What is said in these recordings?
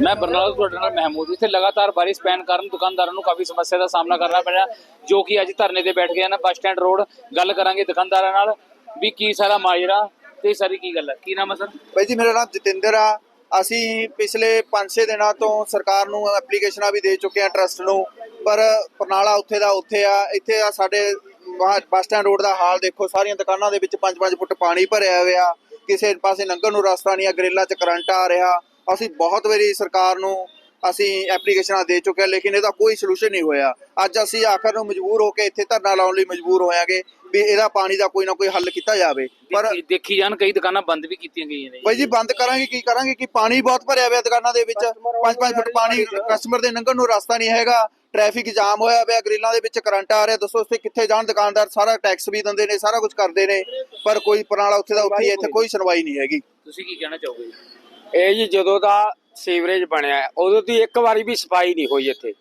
ਮੈਂ ਬਰਨਾਲਾ ਤੁਹਾਡੇ ਨਾਲ ਮਹਿਮੂਦ, ਇੱਥੇ ਲਗਾਤਾਰ ਬਾਰਿਸ਼ ਪੈਣ ਕਾਰਨ ਦੁਕਾਨਦਾਰਾਂ ਨੂੰ ਕਾਫੀ ਸਮੱਸਿਆ ਦਾ ਸਾਹਮਣਾ ਕਰਨਾ ਪਿਆ, ਜੋ ਕਿ ਅੱਜ ਧਰਨੇ ਤੇ ਬੈਠ ਗਏ ਨੇ ਬੱਸ ਸਟੈਂਡ ਰੋਡ, ਗੱਲ ਕਰਾਂਗੇ ਦੁਕਾਨਦਾਰਾਂ ਨਾਲ ਵੀ ਕੀ ਸਾਰਾ ਮਾਜਰਾ ਤੇ ਸਾਰੀ ਕੀ ਗੱਲ ਹੈ। ਕੀ ਨਾਮ ਹੈ ਸਰ? ਬਾਈ ਜੀ, ਮੇਰਾ ਨਾਮ ਜਤਿੰਦਰ ਆ। ਅਸੀਂ ਪਿਛਲੇ 5-6 ਦਿਨਾਂ ਤੋਂ ਸਰਕਾਰ ਨੂੰ ਐਪਲੀਕੇਸ਼ਨਾਂ ਵੀ ਦੇ ਚੁੱਕੇ ਆ ਟਰਸਟ ਨੂੰ, ਪਰ ਪਰਨਾਲਾ ਉੱਥੇ ਦਾ ਉੱਥੇ ਆ। ਇੱਥੇ ਆ ਸਾਡੇ ਬੱਸ ਸਟੈਂਡ ਰੋਡ ਦਾ ਹਾਲ ਦੇਖੋ, ਸਾਰੀਆਂ ਦੁਕਾਨਾਂ ਦੇ ਵਿੱਚ 5-5 ਫੁੱਟ ਪਾਣੀ ਭਰਿਆ ਹੋਇਆ। ਕਿਸੇ ਪਾਸੇ ਲੰਘਣ ਨੂੰ ਰਸਤਾ ਨਹੀਂ, ਆ ਗਰੇਲਾ 'ਚ ਕਰੰਟ ਆ ਰਿਹਾ। ਅਸੀਂ ਬਹੁਤ ਵਾਰੀ ਸਰਕਾਰ ਨੂੰ ਅਸੀਂ ਐਪਲੀਕੇਸ਼ਨਾਂ ਦੇ ਚੁੱਕੇ ਹਾਂ, ਲੇਕਿਨ ਇਹਦਾ ਕੋਈ ਸੋਲੂਸ਼ਨ ਨਹੀਂ ਹੋਇਆ। ਅੱਜ ਅਸੀਂ ਆਖਰ ਨੂੰ ਮਜਬੂਰ ਹੋ ਕੇ ਇੱਥੇ ਧਰਨਾ ਲਾਉਣ ਲਈ ਮਜਬੂਰ ਹੋਇਆਗੇ। ਵੀ ਇਹਦਾ ਪਾਣੀ ਦਾ ਕੋਈ ਨਾ ਕੋਈ ਹੱਲ ਕੀਤਾ ਜਾਵੇ। ਪਰ ਦੇਖੀ- ਜਾਣ ਕਈ ਦੁਕਾਨਾਂ ਬੰਦ ਵੀ ਕੀਤੀਆਂ ਗਈਆਂ ਨੇ। ਬਾਈ ਜੀ ਬੰਦ ਕਰਾਂਗੇ ਕੀ ਕਰਾਂਗੇ? ਕਿ ਪਾਣੀ ਬਹੁਤ ਭਰਿਆ ਹੋਇਆ ਦੁਕਾਨਾਂ ਦੇ ਵਿੱਚ। 5-5 ਫੁੱਟ ਪਾਣੀ ਕਸਟਮਰ ਦੇ ਲੰਘਣ ਨੂੰ ਰਸਤਾ ਨਹੀਂ ਹੈਗਾ। ਟ੍ਰੈਫਿਕ ਜਾਮ ਹੋਇਆ ਪਿਆ ਗ੍ਰਿਲਾਂ ਦੇ ਵਿੱਚ ਕਰੰਟ ਆ ਰਿਹਾ। ਦੱਸੋ ਉੱਥੇ ਕਿੱਥੇ ਜਾਣ ਦੁਕਾਨਦਾਰ? ਸਾਰਾ ਟੈਕਸ ਵੀ ਦਿੰਦੇ ਨੇ ਸਾਰਾ ਕੁਝ ਕਰਦੇ ਨੇ। ਪਰ ਕੋਈ ਪਰਾਲਾ ਉੱਥੇ ਦਾ ਉੱਥੇ ਹੀ ਹੈ, ਇੱਥੇ ਕੋਈ ਸੁਣਵਾਈ ਨਹੀਂ ਹੈਗੀ। ਤੁਸੀਂ ਕੀ ਕਹਿਣਾ ਚਾਹੋਗੇ ਜੀ? ਇਹ ਜੀ ਜਦੋਂ ਦਾ ਸੀਵਰੇਜ ਬਣਿਆ ਹੈ, ਉਦੋਂ ਦੀ ਇੱਕ ਵਾਰੀ ਵੀ ਸਫ਼ਾਈ ਨਹੀਂ ਹੋਈ ਇੱਥੇ।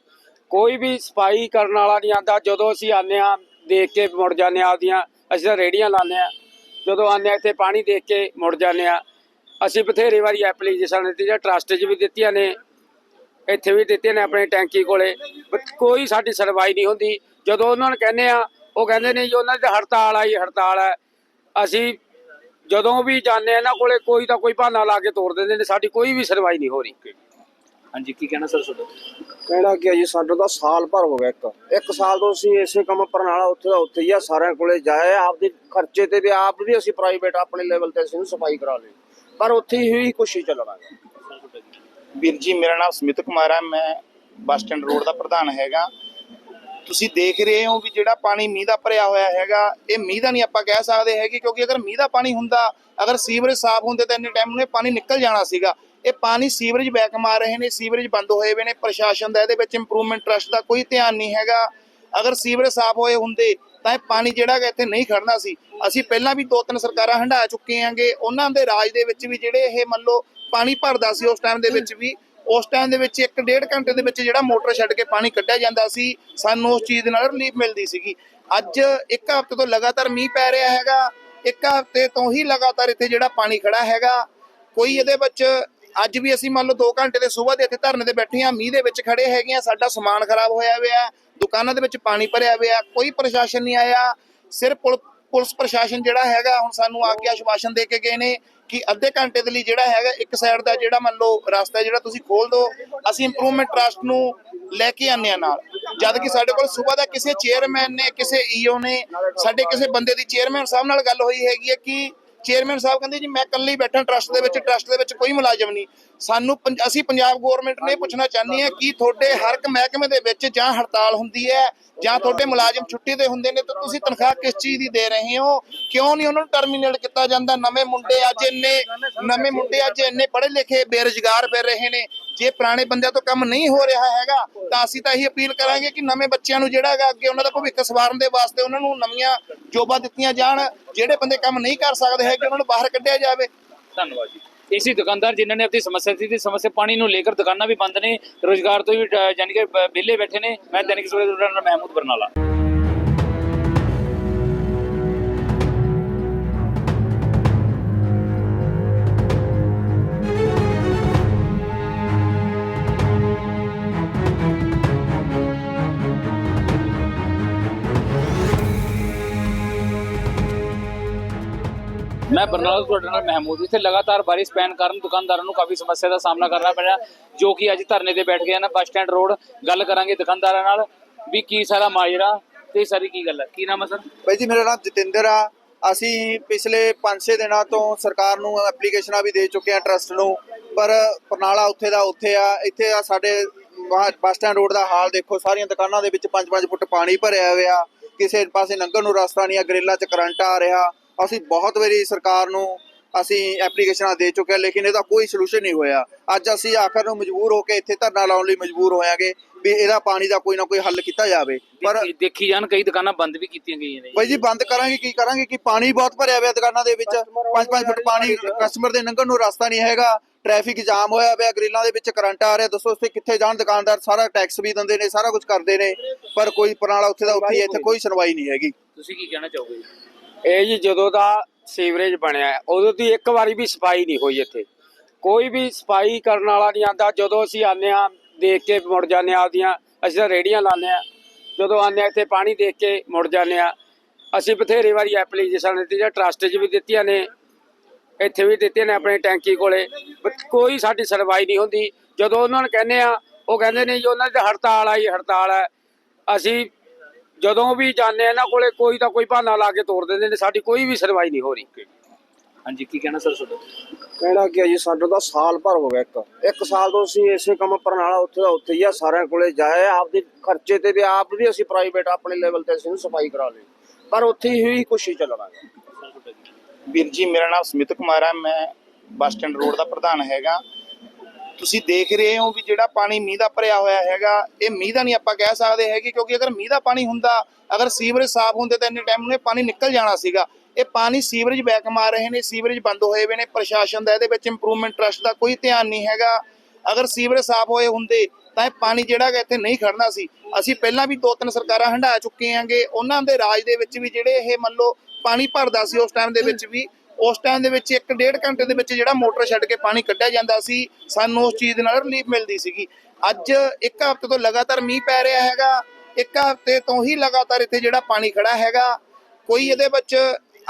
ਕੋਈ ਵੀ ਸਫ਼ਾਈ ਕਰਨ ਵਾਲਾ ਨਹੀਂ ਆਂਦਾ ਜਦੋਂ ਅਸੀਂ ਆਨੇ ਆ ਦੇਖ ਕੇ ਮੁੜ ਜਾਂਦੇ ਆ ਆਪਦੀਆਂ, ਅਸੀਂ ਤਾਂ ਰੇੜੀਆਂ ਲਾਉਂਦੇ ਆ ਜਦੋਂ ਆਉਂਦੇ ਆ ਇੱਥੇ ਪਾਣੀ ਦੇਖ ਕੇ ਮੁੜ ਜਾਂਦੇ ਆ ਅਸੀਂ ਬਥੇਰੇ ਵਾਰੀ ਐਪਲੀਕੇਸ਼ਨ ਦਿੱਤੀ, ਜਾਂ ਟਰਸਟ 'ਚ ਵੀ ਦਿੱਤੀਆਂ ਨੇ। ਇੱਥੇ ਵੀ ਦਿੱਤੀਆਂ ਨੇ ਆਪਣੇ ਟੈਂਕੀ ਕੋਲੇ। ਕੋਈ ਸਾਡੀ ਸੁਣਵਾਈ ਨਹੀਂ ਹੁੰਦੀ। ਜਦੋਂ ਉਹਨਾਂ ਨੂੰ ਕਹਿੰਦੇ ਆ ਉਹ ਕਹਿੰਦੇ ਨੇ ਜੀ, ਉਹਨਾਂ ਦੀ ਹੜਤਾਲ ਆਈ ਹੜਤਾਲ ਹੈ ਅਸੀਂ ਜਦੋਂ ਵੀ ਜਾਂਦੇ ਆ ਇਹਨਾਂ ਕੋਲੇ ਕੋਈ ਤਾਂ ਕੋਈ ਬਹਾਨਾ ਲਾ ਕੇ ਤੋੜ ਦਿੰਦੇ ਨੇ। ਸਾਡੀ ਕੋਈ ਵੀ ਸੁਣਵਾਈ ਨਹੀਂ ਹੋ ਰਹੀ। ਹਾਂਜੀ ਕੀ ਕਹਿਣਾ ਸਰ ਤੁਹਾਡਾ? ਕਹਿਣਾ ਕਿ ਜੀ ਸਾਡਾ ਤਾਂ ਸਾਲ ਭਰ ਹੋ ਗਿਆ ਇੱਕ। ਇੱਕ ਸਾਲ ਤੋਂ ਅਸੀਂ ਇਸੇ ਕੰਮ ਪਰਨਾਲਾ ਉੱਥੇ ਦਾ ਉੱਥੇ ਹੀ ਆ ਸਾਰਿਆਂ ਕੋਲੇ ਜਾਏ ਆਪਦੇ ਖਰਚੇ ਤੇ ਵੀ ਆਪ ਵੀ ਅਸੀਂ ਪ੍ਰਾਈਵੇਟ ਆਪਣੇ ਲੈਵਲ ਤੇ ਅਸੀਂ ਸਫ਼ਾਈ ਕਰਾ ਲਈ। ਪਰ ਉੱਥੇ ਹੀ ਕੁਛ ਹੀ ਚੱਲਣਾ ਹੈ। ਵੀਰ ਜੀ ਮੇਰਾ ਨਾਮ ਸਮਿਤ ਕੁਮਾਰ ਹੈ ਮੈਂ ਬੱਸ ਸਟੈਂਡ ਰੋਡ ਦਾ ਪ੍ਰਧਾਨ ਹੈਗਾ। ਤੁਸੀਂ ਦੇਖ ਰਹੇ ਹੋ ਵੀ ਜਿਹੜਾ ਪਾਣੀ ਮੀਂਹ ਦਾ ਭਰਿਆ ਹੋਇਆ ਹੈਗਾ ਇਹ ਮੀਂਹ ਦਾ ਨਹੀਂ ਆਪਾਂ ਕਹਿ ਸਕਦੇ ਹੈਗੇ ਕਿਉਂਕਿ ਅਗਰ ਮੀਂਹ ਦਾ ਪਾਣੀ ਹੁੰਦਾ ਅਗਰ ਸੀਵਰੇਜ ਸਾਫ਼ ਹੁੰਦੇ ਤਾਂ ਇੰਨੇ ਟਾਈਮ ਨੂੰ ਇਹ ਪਾਣੀ ਨਿਕਲ ਜਾਣਾ ਸੀਗਾ। ਇਹ ਪਾਣੀ ਸੀਵਰੇਜ ਬੈਕ ਮਾਰ ਰਹੇ ਨੇ, ਸੀਵਰੇਜ ਬੰਦ ਹੋਏ ਹੋਏ ਨੇ, ਪ੍ਰਸ਼ਾਸਨ ਦਾ ਇਹਦੇ ਵਿੱਚ ਇੰਪਰੂਵਮੈਂਟ ਟਰਸਟ ਦਾ ਕੋਈ ਧਿਆਨ ਨਹੀਂ ਹੈਗਾ। ਅਗਰ ਸੀਵਰੇਜ ਸਾਫ਼ ਹੋਏ ਹੁੰਦੇ, ਤਾਂ ਇਹ ਪਾਣੀ ਜਿਹੜਾ ਹੈਗਾ ਇੱਥੇ ਨਹੀਂ ਖੜਨਾ ਸੀ। ਅਸੀਂ ਪਹਿਲਾਂ ਵੀ ਦੋ ਤਿੰਨ ਸਰਕਾਰਾਂ ਹੰਢਾ ਚੁੱਕੇ ਆਂਗੇ ਉਹਨਾਂ ਦੇ ਰਾਜ ਦੇ ਵਿੱਚ ਵੀ ਜਿਹੜੇ ਇਹ ਮੰਨ ਲਓ ਪਾਣੀ ਭਰਦਾ ਸੀ ਉਸ ਟਾਈਮ ਦੇ ਵਿੱਚ ਵੀ, ਉਸ ਟਾਈਮ ਦੇ ਵਿੱਚ ਇੱਕ ਡੇਢ ਘੰਟੇ ਦੇ ਵਿੱਚ ਜਿਹੜਾ ਮੋਟਰ ਛੱਡ ਕੇ ਪਾਣੀ ਕੱਢਿਆ ਜਾਂਦਾ ਸੀ, ਸਾਨੂੰ ਉਸ ਚੀਜ਼ ਦੇ ਨਾਲ ਰਿਲੀਫ ਮਿਲਦੀ ਸੀਗੀ। ਅੱਜ ਇੱਕ ਹਫ਼ਤੇ ਤੋਂ ਲਗਾਤਾਰ ਮੀਂਹ ਪੈ ਰਿਹਾ ਹੈਗਾ, ਇੱਕ ਹਫ਼ਤੇ ਤੋਂ ਹੀ ਲਗਾਤਾਰ ਇੱਥੇ ਜਿਹੜਾ ਪਾਣੀ ਖੜਾ ਹੈਗਾ। ਕੋਈ ਇਹਦੇ ਵਿੱਚ ਅੱਜ ਵੀ ਅਸੀਂ ਮੰਨ ਲਓ 2 ਘੰਟੇ ਦੇ ਸਵੇਰ ਦੇ ਇੱਥੇ ਧਰਨੇ ਤੇ ਬੈਠੇ ਆ ਮੀਂਹ ਦੇ ਵਿੱਚ ਖੜੇ ਹੈਗੇ ਆ ਸਾਡਾ ਸਮਾਨ ਖਰਾਬ ਹੋਇਆ ਹੋਇਆ ਦੁਕਾਨਾਂ ਦੇ ਵਿੱਚ ਪਾਣੀ ਭਰਿਆ ਹੋਇਆ ਕੋਈ ਪ੍ਰਸ਼ਾਸਨ ਨਹੀਂ ਆਇਆ। ਸਿਰਫ ਪੁਲਿਸ ਪ੍ਰਸ਼ਾਸਨ ਜਿਹੜਾ ਹੈਗਾ, ਹੁਣ ਸਾਨੂੰ ਆ ਕੇ ਆਸ਼ਵਾਸਨ ਦੇ ਕੇ ਗਏ ਨੇ ਕਿ ਅੱਧੇ ਘੰਟੇ ਦੇ ਲਈ ਜਿਹੜਾ ਹੈਗਾ, ਇੱਕ ਸਾਈਡ ਦਾ ਜਿਹੜਾ ਮੰਨ ਲਓ ਰਸਤਾ ਜਿਹੜਾ ਤੁਸੀਂ ਖੋਲ ਦਿਓ ਅਸੀਂ ਇੰਪਰੂਵਮੈਂਟ ਟਰਸਟ ਨੂੰ ਲੈ ਕੇ ਆਨੇ ਆ ਨਾਲ। ਜਦ ਕਿ ਸਾਡੇ ਕੋਲ ਸਵੇਰ ਦਾ ਕਿਸੇ ਚੇਅਰਮੈਨ ਨੇ, ਕਿਸੇ ਈਓ ਨੇ, ਸਾਡੇ ਕਿਸੇ ਬੰਦੇ ਦੀ ਚੇਅਰਮੈਨ ਸਾਹਿਬ ਨਾਲ ਗੱਲ ਹੋਈ ਹੈਗੀ ਹੈ ਕਿ ਚੇਅਰਮੈਨ ਸਾਹਿਬ ਕਹਿੰਦੇ ਜੀ, ਮੈਂ ਇਕੱਲੇ ਬੈਠਾ ਟਰਸਟ ਦੇ ਵਿੱਚ ਟਰਸਟ ਦੇ ਵਿੱਚ ਕੋਈ ਮੁਲਾਜ਼ਮ ਨਹੀਂ। ਸਾਨੂੰ ਅਸੀਂ ਪੰਜਾਬ ਗਵਰਨਮੈਂਟ ਨੇ ਪੁੱਛਣਾ ਚਾਹੁੰਦੇ ਹਾਂ ਕਿ ਤੁਹਾਡੇ ਹਰ ਇੱਕ ਮਹਿਕਮੇ ਦੇ ਵਿੱਚ ਜਾਂ ਹੜਤਾਲ ਹੁੰਦੀ ਹੈ, ਜਾਂ ਤੁਹਾਡੇ ਮੁਲਾਜ਼ਮ ਛੁੱਟੀ ਤੇ ਹੁੰਦੇ ਨੇ, ਤਾਂ ਤੁਸੀਂ ਤਨਖਾਹ ਕਿਸ ਚੀਜ਼ ਦੀ ਦੇ ਰਹੇ ਹੋ? ਕਿਉਂ ਨਹੀਂ ਉਹਨਾਂ ਨੂੰ ਟਰਮੀਨੇਟ ਕੀਤਾ ਜਾਂਦਾ? ਨਵੇਂ ਮੁੰਡੇ ਅੱਜ ਇੰਨੇ, ਨਵੇਂ ਮੁੰਡੇ ਅੱਜ ਇੰਨੇ ਪੜ੍ਹੇ ਲਿਖੇ, ਬੇਰੁਜ਼ਗਾਰ ਫਿਰ ਰਹੇ ਨੇ। ਜੇ ਪੁਰਾਣੇ ਬੰਦਿਆਂ ਤੋਂ ਕੰਮ ਨਹੀਂ ਹੋ ਰਿਹਾ ਹੈਗਾ, ਤਾਂ ਅਸੀਂ ਤਾਂ ਇਹੀ ਅਪੀਲ ਕਰਾਂਗੇ ਕਿ ਨਵੇਂ ਬੱਚਿਆਂ ਨੂੰ ਜਿਹੜਾ ਹੈਗਾ ਅੱਗੇ ਉਹਨਾਂ ਦਾ ਭਵਿੱਖ ਸਵਾਰਨ ਦੇ ਵਾਸਤੇ ਉਹਨਾਂ ਨੂੰ ਨਵੀਆਂ ਜੋਬਾਂ ਦਿੱਤੀਆਂ ਜਾਣ, ਜਿਹੜੇ ਬੰਦੇ ਕੰਮ ਨਹੀਂ ਕਰ ਸਕਦੇ ਹੈਗੇ, ਉਹਨਾਂ ਨੂੰ ਬਾਹਰ ਕੱਢਿਆ ਜਾਵੇ। ਧੰਨਵਾਦ ਜੀ। ਇਸੇ ਦੁਕਾਨਦਾਰ ਜਿਨ੍ਹਾਂ ਨੇ ਆਪਣੀ ਸਮੱਸਿਆ ਦੀ ਸਮੱਸਿਆ ਪਾਣੀ ਨੂੰ ਲੈ ਕੇ ਦੁਕਾਨਾਂ ਵੀ ਬੰਦ ਨੇ, ਰੋਜ਼ਗਾਰ ਤੋਂ ਵੀ ਯਾਨੀ ਕਿ ਵਿਹਲੇ ਬੈਠੇ ਨੇ। ਮੈਂ ਦੈਨਿਕ ਸਵੇਰ ਦਾ ਮਹਿਮੂਦ ਬਰਨਾਲਾ। ਮੈਂ ਬਰਨਾਲਾ ਤੁਹਾਡੇ ਨਾਲ ਮਹਿਮੂਦ ਇੱਥੇ ਲਗਾਤਾਰ ਬਾਰਿਸ਼ ਪੈਣ ਕਾਰਨ ਦੁਕਾਨਦਾਰਾਂ ਨੂੰ ਕਾਫੀ ਸਮੱਸਿਆ ਦਾ ਸਾਹਮਣਾ ਕਰਨਾ ਪਿਆ ਜੋ ਕਿ ਅੱਜ ਧਰਨੇ ਤੇ ਬੈਠ ਗਏ ਨੇ ਬੱਸ ਸਟੈਂਡ ਰੋਡ, ਗੱਲ ਕਰਾਂਗੇ ਦੁਕਾਨਦਾਰਾਂ ਨਾਲ ਵੀ ਕੀ ਸਾਰਾ ਮਾਜਰਾ ਤੇ ਸਾਰੀ ਕੀ ਗੱਲ ਹੈ। ਕੀ ਨਾਮ ਹੈ ਸਰ? ਬਾਈ ਜੀ, ਮੇਰਾ ਨਾਮ ਜਤਿੰਦਰ ਆ। ਅਸੀਂ ਪਿਛਲੇ 5-6 ਦਿਨਾਂ ਤੋਂ ਸਰਕਾਰ ਨੂੰ ਐਪਲੀਕੇਸ਼ਨਾਂ ਵੀ ਦੇ ਚੁੱਕੇ ਆ ਟਰਸਟ ਨੂੰ, ਪਰ ਪਰਨਾਲਾ ਉੱਥੇ ਦਾ ਉੱਥੇ ਆ। ਇੱਥੇ ਆ ਸਾਡੇ ਬੱਸ ਸਟੈਂਡ ਰੋਡ ਦਾ ਹਾਲ ਦੇਖੋ। ਸਾਰੀਆਂ ਦੁਕਾਨਾਂ ਦੇ ਵਿੱਚ 5-5 ਫੁੱਟ ਪਾਣੀ ਭਰਿਆ ਹੋਇਆ। ਕਿਸੇ ਪਾਸੇ ਲੰਘਣ ਨੂੰ ਰਸਤਾ ਨਹੀਂ ਆ, ਗਰੇਲਾ 'ਚ ਕਰੰਟ ਆ ਰਿਹਾ। ਅਸੀਂ ਬਹੁਤ ਵਾਰੀ ਸਰਕਾਰ ਨੂੰ ਅਸੀਂ ਐਪਲੀਕੇਸ਼ਨਾਂ ਦੇ ਚੁੱਕੇ ਹਾਂ ਲੇਕਿਨ ਇਹਦਾ ਕੋਈ ਸੋਲੂਸ਼ਨ ਨਹੀਂ ਹੋਇਆ। ਅੱਜ ਅਸੀਂ ਆਖਰ ਨੂੰ ਮਜਬੂਰ ਹੋ ਕੇ ਇੱਥੇ ਧਰਨਾ ਲਾਉਣ ਲਈ ਮਜਬੂਰ ਹੋਇਆਗੇ ਵੀ ਇਹਦਾ ਪਾਣੀ ਦਾ ਕੋਈ ਨਾ ਕੋਈ ਹੱਲ ਕੀਤਾ ਜਾਵੇ। ਪਰ ਦੇਖੀ- ਜਾਣ ਕਈ ਦੁਕਾਨਾਂ ਬੰਦ ਵੀ ਕੀਤੀਆਂ ਗਈਆਂ ਨੇ। ਬਾਈ ਜੀ ਬੰਦ ਕਰਾਂਗੇ ਕੀ ਕਰਾਂਗੇ? ਕਿ ਪਾਣੀ ਬਹੁਤ ਭਰਿਆ ਹੋਇਆ ਦੁਕਾਨਾਂ ਦੇ ਵਿੱਚ। 5-5 ਫੁੱਟ ਪਾਣੀ ਕਸਟਮਰ ਦੇ ਲੰਘਣ ਨੂੰ ਰਸਤਾ ਨਹੀਂ ਹੈਗਾ। ਟ੍ਰੈਫਿਕ ਜਾਮ ਹੋਇਆ ਹੋਇਆ ਗ੍ਰਿਲਾਂ ਦੇ ਵਿੱਚ ਕਰੰਟ ਆ ਰਿਹਾ। ਦੱਸੋ ਉੱਥੇ ਕਿੱਥੇ ਜਾਣ ਦੁਕਾਨਦਾਰ? ਸਾਰਾ ਟੈਕਸ ਵੀ ਦਿੰਦੇ ਨੇ ਸਾਰਾ ਕੁਝ ਕਰਦੇ ਨੇ। ਪਰ ਕੋਈ ਪਰਾਲਾ ਉੱਥੇ ਦਾ ਉੱਥੇ ਇੱਥੇ ਕੋਈ ਸੁਣਵਾਈ ਨਹੀਂ ਹੈਗੀ। ਤੁਸੀਂ ਕੀ ਕਹਿਣਾ ਚਾਹੋਗੇ? ਇਹ ਜੀ ਜਦੋਂ ਦਾ ਸੀਵਰੇਜ ਬਣਿਆ ਉਦੋਂ ਦੀ ਇੱਕ ਵਾਰੀ ਵੀ ਸਫ਼ਾਈ ਨਹੀਂ ਹੋਈ ਇੱਥੇ। ਕੋਈ ਵੀ ਸਫ਼ਾਈ ਕਰਨ ਵਾਲਾ ਨਹੀਂ ਆਂਦਾ। ਜਦੋਂ ਅਸੀਂ ਆਨੇ ਆ ਦੇਖ ਕੇ ਮੁੜ ਜਾਂਦੇ ਆ ਆਪਦੀਆਂ, ਅਸੀਂ ਤਾਂ ਰੇੜੀਆਂ ਲਾਉਂਦੇ ਆ ਜਦੋਂ ਆਨੇ ਆ ਇੱਥੇ ਪਾਣੀ ਦੇਖ ਕੇ ਮੁੜ ਜਾਂਦੇ ਆ ਅਸੀਂ ਬਥੇਰੇ ਵਾਰੀ ਐਪਲੀਕੇਸ਼ਨ ਦਿੱਤੀ ਜਾਂ ਟਰਸਟ 'ਚ ਵੀ ਦਿੱਤੀਆਂ ਨੇ। ਇੱਥੇ ਵੀ ਦਿੱਤੀਆਂ ਨੇ ਆਪਣੇ ਟੈਂਕੀ ਕੋਲੇ। ਕੋਈ ਸਾਡੀ ਸੁਣਵਾਈ ਨਹੀਂ ਹੁੰਦੀ। ਜਦੋਂ ਉਹਨਾਂ ਨੂੰ ਕਹਿੰਦੇ ਆ ਉਹ ਕਹਿੰਦੇ ਨੇ ਜੀ, ਉਹਨਾਂ ਦੀ ਹੜਤਾਲ ਆਈ ਹੜਤਾਲ ਹੈ ਅਸੀਂ ਜਦੋਂ ਵੀ ਜਾਂਦੇ ਆ ਇਹਨਾਂ ਕੋਲੇ ਕੋਈ ਤਾਂ ਕੋਈ ਬਹਾਨਾ ਲਾ ਕੇ ਤੋੜ ਦਿੰਦੇ ਨੇ ਸਾਡੀ ਕੋਈ ਵੀ ਸੁਣਵਾਈ ਨਹੀਂ ਹੋ ਰਹੀ। ਹਾਂਜੀ ਕੀ ਕਹਿਣਾ ਸਰ ਤੁਹਾਡਾ? ਕਹਿਣਾ ਕਿ ਜੀ ਸਾਡਾ ਤਾਂ ਸਾਲ ਭਰ ਹੋ ਗਿਆ ਇੱਕ। ਇੱਕ ਸਾਲ ਤੋਂ ਅਸੀਂ ਇਸੇ ਕੰਮ ਪਰਨਾਲਾ ਉੱਥੇ ਦਾ ਉੱਥੇ ਹੀ ਆ ਸਾਰਿਆਂ ਕੋਲੇ ਜਾਏ ਆਪਦੇ ਖਰਚੇ ਤੇ ਵੀ ਆਪ ਵੀ ਅਸੀਂ ਪ੍ਰਾਈਵੇਟ ਆਪਣੇ ਲੈਵਲ ਤੇ ਅਸੀਂ ਸਫ਼ਾਈ ਕਰਾ ਲਈ। ਪਰ ਉੱਥੇ ਹੀ ਕੁਛ ਹੀ ਚੱਲਣਾ ਵੀਰ ਜੀ ਮੇਰਾ ਨਾਮ ਸਮਿਤ ਕੁਮਾਰ ਹੈ ਮੈਂ ਬੱਸ ਸਟੈਂਡ ਰੋਡ ਦਾ ਪ੍ਰਧਾਨ ਹੈਗਾ। ਤੁਸੀਂ ਦੇਖ ਰਹੇ ਹੋ ਵੀ ਜਿਹੜਾ ਪਾਣੀ ਮੀਂਹ ਦਾ ਭਰਿਆ ਹੋਇਆ ਹੈਗਾ, ਇਹ ਮੀਂਹ ਦਾ ਨਹੀਂ ਆਪਾਂ ਕਹਿ ਸਕਦੇ ਹੈਗੇ ਕਿਉਂਕਿ ਅਗਰ ਮੀਂਹ ਦਾ ਪਾਣੀ ਹੁੰਦਾ, ਅਗਰ ਸੀਵਰੇਜ ਸਾਫ਼ ਹੁੰਦੇ ਤਾਂ ਇੰਨੇ ਟਾਈਮ ਨੂੰ ਇਹ ਪਾਣੀ ਨਿਕਲ ਜਾਣਾ ਸੀਗਾ। ਇਹ ਪਾਣੀ ਸੀਵਰੇਜ ਬੈਕ ਮਾਰ ਰਹੇ ਨੇ, ਸੀਵਰੇਜ ਬੰਦ ਹੋਏ ਹੋਏ ਨੇ, ਪ੍ਰਸ਼ਾਸਨ ਦਾ ਇਹਦੇ ਵਿੱਚ ਇੰਪਰੂਵਮੈਂਟ ਟਰਸਟ ਦਾ ਕੋਈ ਧਿਆਨ ਨਹੀਂ ਹੈਗਾ। ਅਗਰ ਸੀਵਰੇਜ ਸਾਫ਼ ਹੋਏ ਹੁੰਦੇ ਤਾਂ ਇਹ ਪਾਣੀ ਜਿਹੜਾ ਹੈਗਾ ਇੱਥੇ ਨਹੀਂ ਖੜਨਾ ਸੀ। ਅਸੀਂ ਪਹਿਲਾਂ ਵੀ ਦੋ ਤਿੰਨ ਸਰਕਾਰਾਂ ਹੰਢਾ ਚੁੱਕੇ ਆਂਗੇ ਉਹਨਾਂ ਦੇ ਰਾਜ ਦੇ ਵਿੱਚ ਵੀ ਜਿਹੜੇ ਇਹ ਮੰਨ ਲਓ ਪਾਣੀ ਭਰਦਾ ਸੀ ਉਸ ਟਾਈਮ ਦੇ ਵਿੱਚ ਵੀ ਉਸ ਟਾਈਮ ਦੇ ਵਿੱਚ ਇੱਕ ਡੇਢ ਘੰਟੇ ਦੇ ਵਿੱਚ ਜਿਹੜਾ ਮੋਟਰ ਛੱਡ ਕੇ ਪਾਣੀ ਕੱਢਿਆ ਜਾਂਦਾ ਸੀ, ਸਾਨੂੰ ਉਸ ਚੀਜ਼ ਦੇ ਨਾਲ ਰਿਲੀਫ ਮਿਲਦੀ ਸੀਗੀ। ਅੱਜ ਇੱਕ ਹਫ਼ਤੇ ਤੋਂ ਲਗਾਤਾਰ ਮੀਂਹ ਪੈ ਰਿਹਾ ਹੈਗਾ, ਇੱਕ ਹਫ਼ਤੇ ਤੋਂ ਹੀ ਲਗਾਤਾਰ ਇੱਥੇ ਜਿਹੜਾ ਪਾਣੀ ਖੜਾ ਹੈਗਾ। ਕੋਈ ਇਹਦੇ ਵਿੱਚ,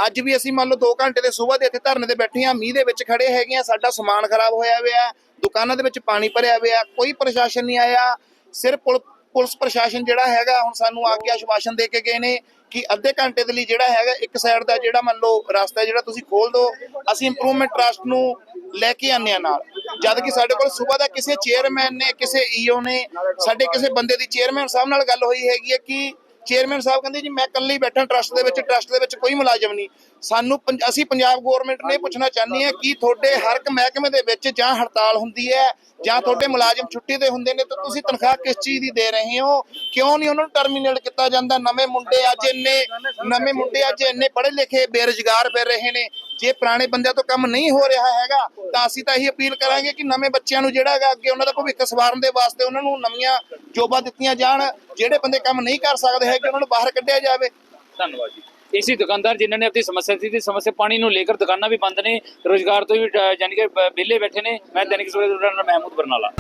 ਅੱਜ ਵੀ ਅਸੀਂ ਮੰਨ ਲਓ 2 ਘੰਟੇ ਦੇ ਸਵੇਰ ਦੇ ਇੱਥੇ ਧਰਨੇ ਤੇ ਬੈਠੇ ਆ ਮੀਂਹ ਦੇ ਵਿੱਚ ਖੜੇ ਹੈਗੇ ਆ ਸਾਡਾ ਸਮਾਨ ਖਰਾਬ ਹੋਇਆ ਹੋਇਆ ਦੁਕਾਨਾਂ ਦੇ ਵਿੱਚ ਪਾਣੀ ਭਰਿਆ ਹੋਇਆ ਕੋਈ ਪ੍ਰਸ਼ਾਸਨ ਨਹੀਂ ਆਇਆ। ਸਿਰਫ ਪੁਲ- ਪੁਲਿਸ ਪ੍ਰਸ਼ਾਸਨ ਜਿਹੜਾ ਹੈਗਾ, ਹੁਣ ਸਾਨੂੰ ਆ ਕੇ ਆਸ਼ਵਾਸਨ ਦੇ ਕੇ ਗਏ ਨੇ ਕਿ ਅੱਧੇ ਘੰਟੇ ਦੇ ਲਈ ਜਿਹੜਾ ਹੈਗਾ, ਇੱਕ ਸਾਈਡ ਦਾ ਜਿਹੜਾ ਮੰਨ ਲਓ ਰਸਤਾ ਜਿਹੜਾ ਤੁਸੀਂ ਖੋਲ ਦਿਓ ਅਸੀਂ ਇੰਪਰੂਵਮੈਂਟ ਟਰਸਟ ਨੂੰ ਲੈ ਕੇ ਆਨੇ ਆ ਨਾਲ। ਜਦ ਕਿ ਸਾਡੇ ਕੋਲ ਸਵੇਰ ਦਾ ਕਿਸੇ ਚੇਅਰਮੈਨ ਨੇ, ਕਿਸੇ ਈਓ ਨੇ, ਸਾਡੇ ਕਿਸੇ ਬੰਦੇ ਦੀ ਚੇਅਰਮੈਨ ਸਾਹਿਬ ਨਾਲ ਗੱਲ ਹੋਈ ਹੈਗੀ ਹੈ ਕਿ ਚੇਅਰਮੈਨ ਸਾਹਿਬ ਕਹਿੰਦੇ ਜੀ, ਮੈਂ ਇਕੱਲੇ ਹੀ ਬੈਠਾ ਟਰਸਟ ਦੇ ਵਿੱਚ ਟਰਸਟ ਦੇ ਵਿੱਚ ਕੋਈ ਮੁਲਾਜ਼ਮ ਨਹੀਂ। ਸਾਨੂੰ ਪੰਜ- ਅਸੀਂ ਪੰਜਾਬ ਗਵਰਨਮੈਂਟ ਨੇ ਪੁੱਛਣਾ ਚਾਹੁੰਦੇ ਹਾਂ ਕਿ ਤੁਹਾਡੇ ਹਰ ਇੱਕ ਮਹਿਕਮੇ ਦੇ ਵਿੱਚ ਜਾਂ ਹੜਤਾਲ ਹੁੰਦੀ ਹੈ ਜਾਂ ਤੁਹਾਡੇ ਮੁਲਾਜ਼ਮ ਛੁੱਟੀ ਤੇ ਹੁੰਦੇ ਨੇ ਤਾਂ ਤੁਸੀਂ ਤਨਖਾਹ ਕਿਸ ਚੀਜ਼ ਦੀ ਦੇ ਰਹੇ ਹੋ? ਕਿਉਂ ਨਹੀਂ ਉਹਨਾਂ ਨੂੰ ਟਰਮੀਨੇਟ ਕੀਤਾ ਜਾਂਦਾ? ਨਵੇਂ ਮੁੰਡੇ ਅੱਜ ਇੰਨੇ ਨਵੇਂ ਮੁੰਡੇ ਅੱਜ ਇੰਨੇ ਪੜ੍ਹੇ ਲਿਖੇ ਬੇਰੁਜ਼ਗਾਰ ਫਿਰ ਰਹੇ ਨੇ। ਜੇ ਪੁਰਾਣੇ ਬੰਦਿਆਂ ਤੋਂ ਕੰਮ ਨਹੀਂ ਹੋ ਰਿਹਾ ਹੈਗਾ ਤਾਂ ਅਸੀਂ ਤਾਂ ਇਹੀ ਅਪੀਲ ਕਰਾਂਗੇ ਕਿ ਨਵੇਂ ਬੱਚਿਆਂ ਨੂੰ ਜਿਹੜਾ ਹੈਗਾ ਅੱਗੇ ਉਹਨਾਂ ਦਾ ਭਵਿੱਖ ਸਵਾਰਨ ਦੇ ਵਾਸਤੇ ਉਹਨਾਂ ਨੂੰ ਨਵੀਆਂ ਜੋਬਾਂ ਦਿੱਤੀਆਂ ਜਾਣ ਜਿਹੜੇ ਬੰਦੇ ਕੰਮ ਨਹੀਂ ਕਰ ਸਕਦੇ ਹੈਗੇ ਉਹਨਾਂ ਨੂੰ ਬਾਹਰ ਕੱਢਿਆ ਜਾਵੇ। ਧੰਨਵਾਦ ਜੀ। ਇਸੇ ਦੁਕਾਨਦਾਰ ਜਿਨ੍ਹਾਂ ਨੇ ਆਪਣੀ ਸਮੱਸਿਆ ਸੀ ਦੀ ਸਮੱਸਿਆ ਪਾਣੀ ਨੂੰ ਲੈ ਕੇ ਦੁਕਾਨਾਂ ਵੀ ਬੰਦ ਨੇ ਰੋਜ਼ਗਾਰ ਤੋਂ ਵੀ ਅ, ਯਾਨੀ ਕਿ ਵਿਹਲੇ ਬੈਠੇ ਨੇ। ਮੈਂ ਦੈਨਿਕ ਸਵੇਰੇ ਦਾ ਮਹਿਮੂਦ ਬਰਨਾਲਾ।